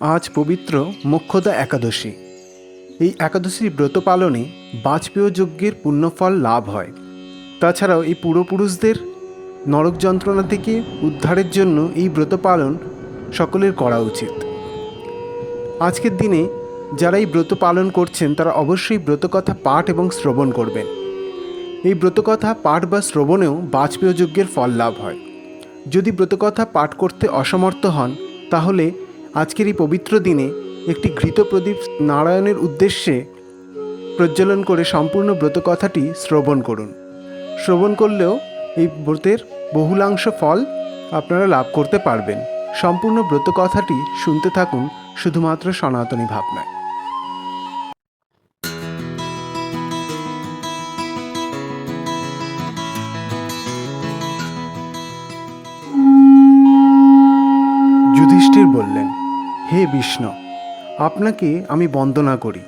আজ পবিত্র মোক্ষদা একাদশী। এই একাদশীর ব্রত পালনে বাজপেয় যজ্ঞের পুণ্যফল লাভ হয়। তাছাড়াও এই পূর্বপুরুষদের নরক যন্ত্রণা থেকে উদ্ধারের জন্য এই ব্রত পালন সকলের করা উচিত। আজকের দিনে যারা এই ব্রত পালন করছেন, তারা অবশ্যই ব্রতকথা পাঠ এবং শ্রবণ করবেন। এই ব্রতকথা পাঠ বা শ্রবণেও বাজপেয় যজ্ঞের ফল লাভ হয়। যদি ব্রতকথা পাঠ করতে অসমর্থ হন, তাহলে আজকের এই পবিত্র দিনে একটি ঘৃত প্রদীপ নারায়ণের উদ্দেশ্যে প্রজ্বলন করে সম্পূর্ণ ব্রত কথাটি শ্রবণ করুন। শ্রবণ করলেও এই ব্রতের বহুলাংশ ফল আপনারা লাভ করতে পারবেন। সম্পূর্ণ ব্রত কথাটি শুনতে থাকুন শুধুমাত্র সনাতনী ভাবনায়। যুধিষ্ঠির বললেন হে বিষ্ণু, আপনাকে আমি বন্দনা করি।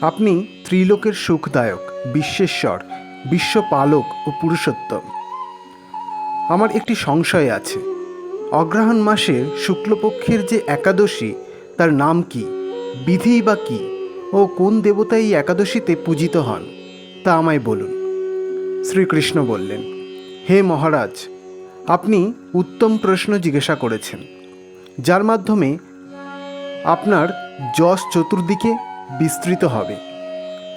আপনি ত্রিলোকের সুখদায়ক, বিশ্বেশ্বর, বিশ্বপালক ও পুরুষোত্তম। আমার একটি সংশয় আছে। অগ্রহায়ণ মাসের শুক্লপক্ষের যে একাদশী, তার নাম কি, বিধি বা কি, ও কোন দেবতা এই একাদশীতে পূজিত হন, তা আমায় বলুন। শ্রীকৃষ্ণ বললেন, হে মহারাজ, আপনি উত্তম প্রশ্ন জিজ্ঞাসা করেছেন, যার মাধ্যমে আপনার যশ চতুর্দিকে বিস্তৃত হবে।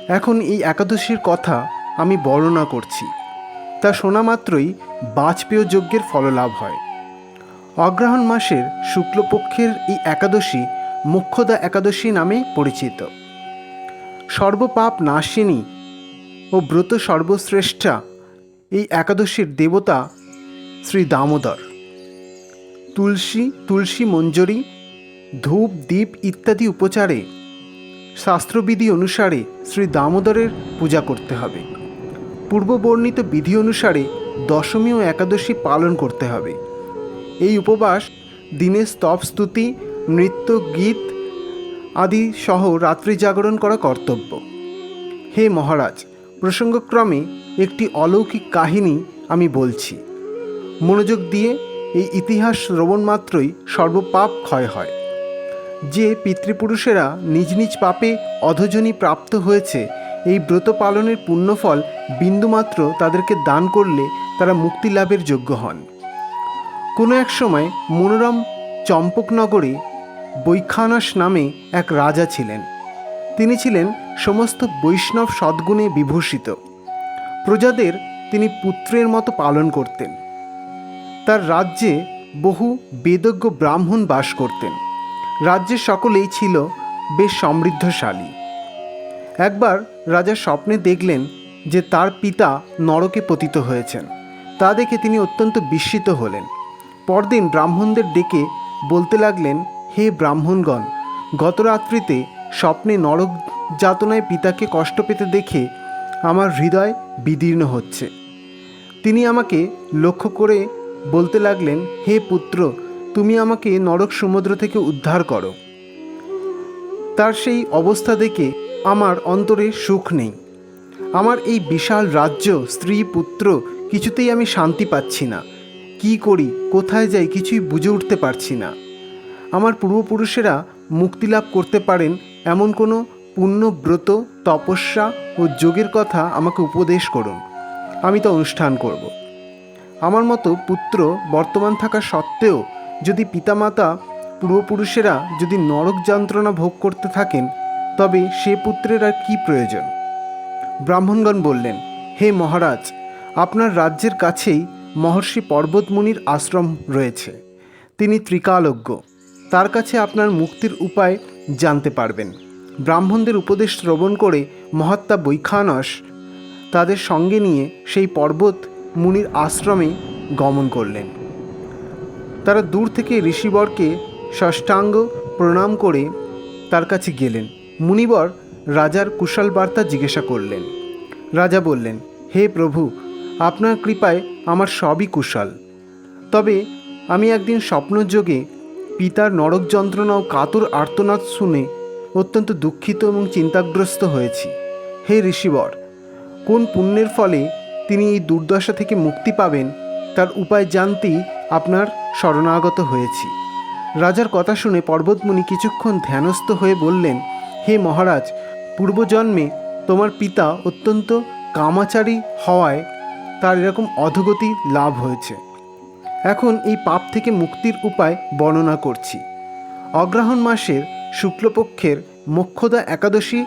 এখন এই একাদশীর কথা আমি বর্ণনা করছি। তা শোনা মাত্রই বাজপেয় যজ্ঞের ফললাভ হয়। অগ্রহায়ণ মাসের শুক্লপক্ষের এই একাদশী মুখ্যদা একাদশী নামে পরিচিত। সর্বপাপ নাশিনী ও ব্রত সর্বশ্রেষ্ঠা এই একাদশীর দেবতা শ্রী দামোদর। তুলসী তুলসী মঞ্জরি ধূপ দ্বীপ ইত্যাদি উপচারে, শাস্ত্রবিধি অনুসারে শ্রী দামোদরের পূজা করতে হবে। পূর্ববর্ণিত বিধি অনুসারে দশমী ও একাদশী পালন করতে হবে। এই উপবাস দিনে স্তব স্তুতি, নৃত্য, গীত আদি সহ রাত্রি জাগরণ করা কর্তব্য। হে মহারাজ, প্রসঙ্গক্রমে একটি অলৌকিক কাহিনী আমি বলছি। মনোযোগ দিয়ে এই ইতিহাস শ্রবণ মাত্রই সর্বপাপ ক্ষয় হয়। যে পিতৃপুরুষেরা নিজ নিজ পাপে অধজনী প্রাপ্ত হয়েছে, এই ব্রত পালনের পুণ্যফল বিন্দুমাত্র তাদেরকে দান করলে তারা মুক্তি লাভের যোগ্য হন। কোনো এক সময় মনোরম চম্পকনগরে বৈখানস নামে এক রাজা ছিলেন। তিনি ছিলেন সমস্ত বৈষ্ণব সদ্গুণে বিভূষিত। প্রজাদের তিনি পুত্রের মতো পালন করতেন। তার রাজ্যে বহু বেদজ্ঞ ব্রাহ্মণ বাস করতেন। রাজ্যের সকলেই ছিল বেশ সমৃদ্ধশালী। একবার রাজা স্বপ্নে দেখলেন যে তার পিতা নরকে পতিত হয়েছেন। তা দেখে তিনি অত্যন্ত বিস্মিত হলেন। পরদিন ব্রাহ্মণদের ডেকে বলতে লাগলেন, হে ব্রাহ্মণগণ গত রাত্রিতে স্বপ্নে নরক যাতনায় পিতাকে কষ্ট পেতে দেখে আমার হৃদয় বিদীর্ণ হচ্ছে। তিনি আমাকে লক্ষ্য করে বলতে লাগলেন, হে পুত্র তুমি আমাকে নরক সমুদ্র থেকে উদ্ধার করো। তার সেই অবস্থা দেখে আমার অন্তরে সুখ নেই। আমার এই বিশাল রাজ্য, স্ত্রী, পুত্র, কিছুতেই আমি শান্তি পাচ্ছি না। কি করি, কোথায় যাই কিছুই বুঝে উঠতে পারছি না। আমার পূর্বপুরুষেরা মুক্তি লাভ করতে পারেন এমন কোনো পুণ্যব্রত তপস্যা ও যোগের কথা আমাকে উপদেশ করুন। আমি তা অনুষ্ঠান করব। আমার মতো পুত্র বর্তমান থাকা সত্ত্বেও যদি পিতামাতা, পূর্বপুরুষেরা যদি নরক যন্ত্রণা ভোগ করতে থাকেন, তবে সে পুত্রের আর কী প্রয়োজন? ব্রাহ্মণগণ বললেন, হে মহারাজ, আপনার রাজ্যের কাছেই মহর্ষি পর্বতমুনির আশ্রম রয়েছে। তিনি ত্রিকালজ্ঞ। তার কাছে আপনার মুক্তির উপায় জানতে পারবেন। ব্রাহ্মণদের উপদেশ শ্রবণ করে মহাত্মা বৈখানস তাদের সঙ্গে নিয়ে সেই পর্বত মুনির আশ্রমে গমন করলেন। তারা দূর থেকে ঋষিবরকে ষষ্ঠাঙ্গ প্রণাম করে তার কাছে গেলেন। মুনিবর রাজার কুশল বার্তা জিজ্ঞাসা করলেন। রাজা বললেন, হে প্রভু, আপনার কৃপায় আমার সবই কুশল। তবে আমি একদিন স্বপ্নযোগে পিতার নরক যন্ত্রণা ও কাতর আর্তনাদ শুনে অত্যন্ত দুঃখিত এবং চিন্তাগ্রস্ত হয়েছি। হে ঋষিবর, কোন পুণ্যের ফলে তিনি এই দুর্দশা থেকে মুক্তি পাবেন, তার উপায় জানতেই আপনার শরণাগত হয়েছি। রাজার কথা শুনে পর্বতমণি কিছুক্ষণ ধ্যানস্থ হয়ে বললেন, হে মহারাজ, পূর্বজন্মে তোমার পিতা অত্যন্ত কামাচারী হওয়ায় তার এরকম অধগতি লাভ হয়েছে। এখন এই পাপ থেকে মুক্তির উপায় বর্ণনা করছি। অগ্রহণ মাসের শুক্লপক্ষের মোক্ষদা একাদশী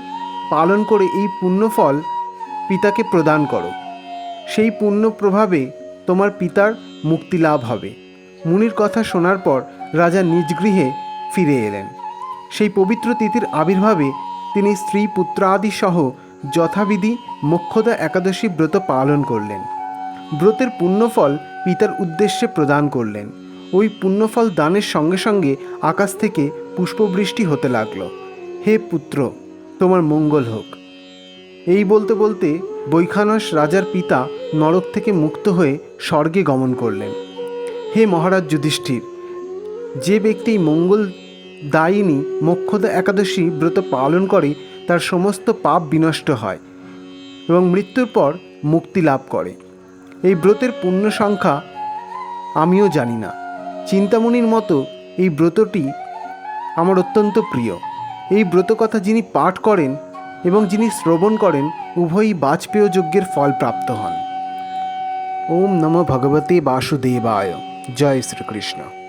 পালন করে এই পুণ্যফল পিতাকে প্রদান করো। সেই পুণ্য প্রভাবে তোমার পিতার মুক্তি লাভ হবে। মুনির কথা শোনার পর রাজা নিজ গৃহে ফিরে এলেন। সেই পবিত্র তিথির আবির্ভাবে তিনি স্ত্রী পুত্রাদি সহ যথাবিধি মোক্ষদা একাদশী ব্রত পালন করলেন। ব্রতের পুণ্যফল পিতার উদ্দেশ্যে প্রদান করলেন। ওই পুণ্যফল দানের সঙ্গে সঙ্গে আকাশ থেকে পুষ্পবৃষ্টি হতে লাগল। হে পুত্র, তোমার মঙ্গল হোক। এই বলতে বলতে বৈখানস রাজার পিতা নরক থেকে মুক্ত হয়ে স্বর্গে গমন করলেন। হে মহারাজ যুধিষ্ঠির, যে ব্যক্তি মঙ্গল দায়িনী মোক্ষদা একাদশী ব্রত পালন করে, তার সমস্ত পাপ বিনষ্ট হয় এবং মৃত্যুর পর মুক্তি লাভ করে। এই ব্রতের পূর্ণ সংখ্যা আমিও জানি না। চিন্তামণির মতো এই ব্রতটি আমার অত্যন্ত প্রিয়। এই ব্রত কথা যিনি পাঠ করেন এবং যিনি শ্রবণ করেন উভয়ই বাজপেয় যজ্ঞের ফল প্রাপ্ত হন। ওম নম ভগবতী বাসুদেবায়। জয় শ্রীকৃষ্ণ।